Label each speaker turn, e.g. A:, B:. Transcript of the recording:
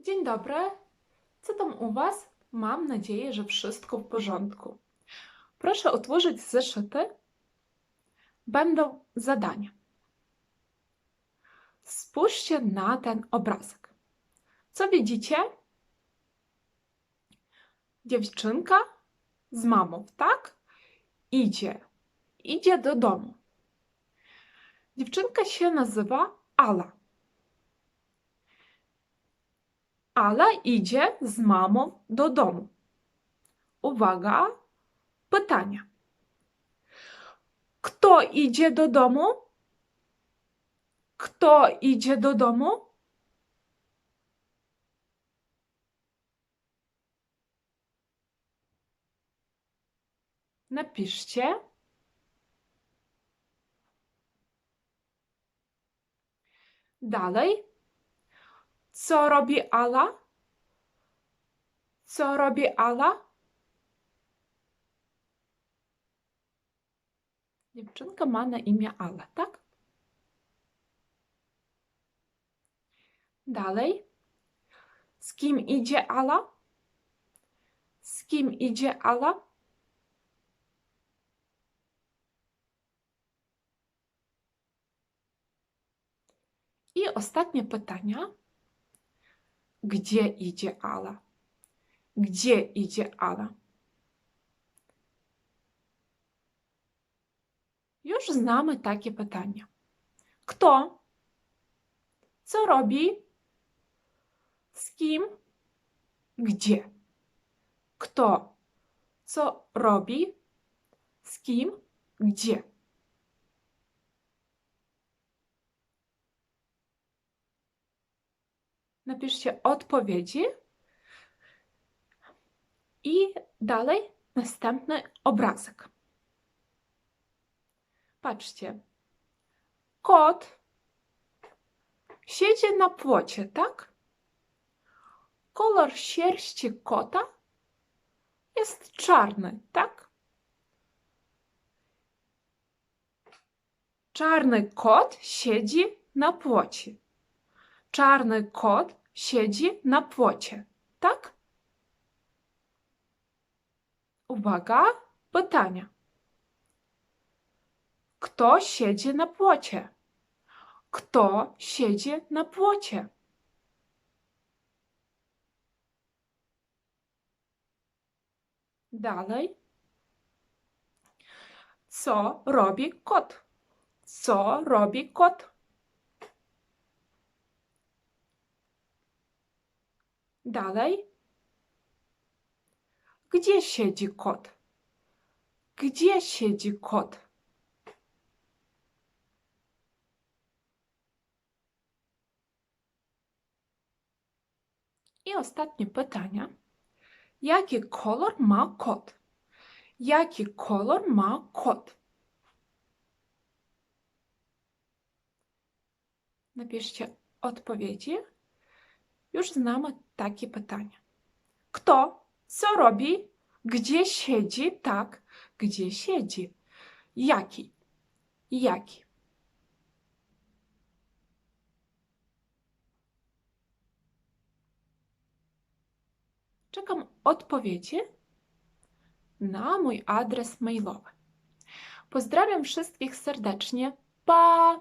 A: Dzień dobry. Co tam u Was? Mam nadzieję, że wszystko w porządku. Proszę otworzyć zeszyty. Będą zadania. Spójrzcie na ten obrazek. Co widzicie? Dziewczynka z mamą, tak? Idzie. Idzie do domu. Dziewczynka się nazywa Ala. Ala idzie z mamą do domu. Uwaga, pytania. Kto idzie do domu? Kto idzie do domu? Napiszcie. Dalej. Co robi Ala? Co robi Ala? Dziewczynka ma na imię Ala, tak? Dalej. Z kim idzie Ala? Z kim idzie Ala? I ostatnie pytania. Gdzie idzie Ala? Gdzie idzie Ala? Już znamy takie pytania. Kto? Co robi? Z kim? Gdzie? Kto? Co robi? Z kim? Gdzie? Napiszcie odpowiedzi. I dalej następny obrazek. Patrzcie. Kot siedzi na płocie, tak? Kolor sierści kota jest czarny, tak? Czarny kot siedzi na płocie. Czarny kot siedzi na płocie, tak? Uwaga, pytania. Kto siedzi na płocie? Kto siedzi na płocie? Dalej. Co robi kot? Co robi kot? Dalej. Gdzie siedzi kot? Gdzie siedzi kot? I ostatnie pytanie. Jaki kolor ma kot? Jaki kolor ma kot? Napiszcie odpowiedzi. Już znamy takie pytania. Kto? Co robi? Gdzie siedzi? Tak, gdzie siedzi? Jaki? Jaki? Czekam odpowiedzi na mój adres mailowy. Pozdrawiam wszystkich serdecznie. Pa!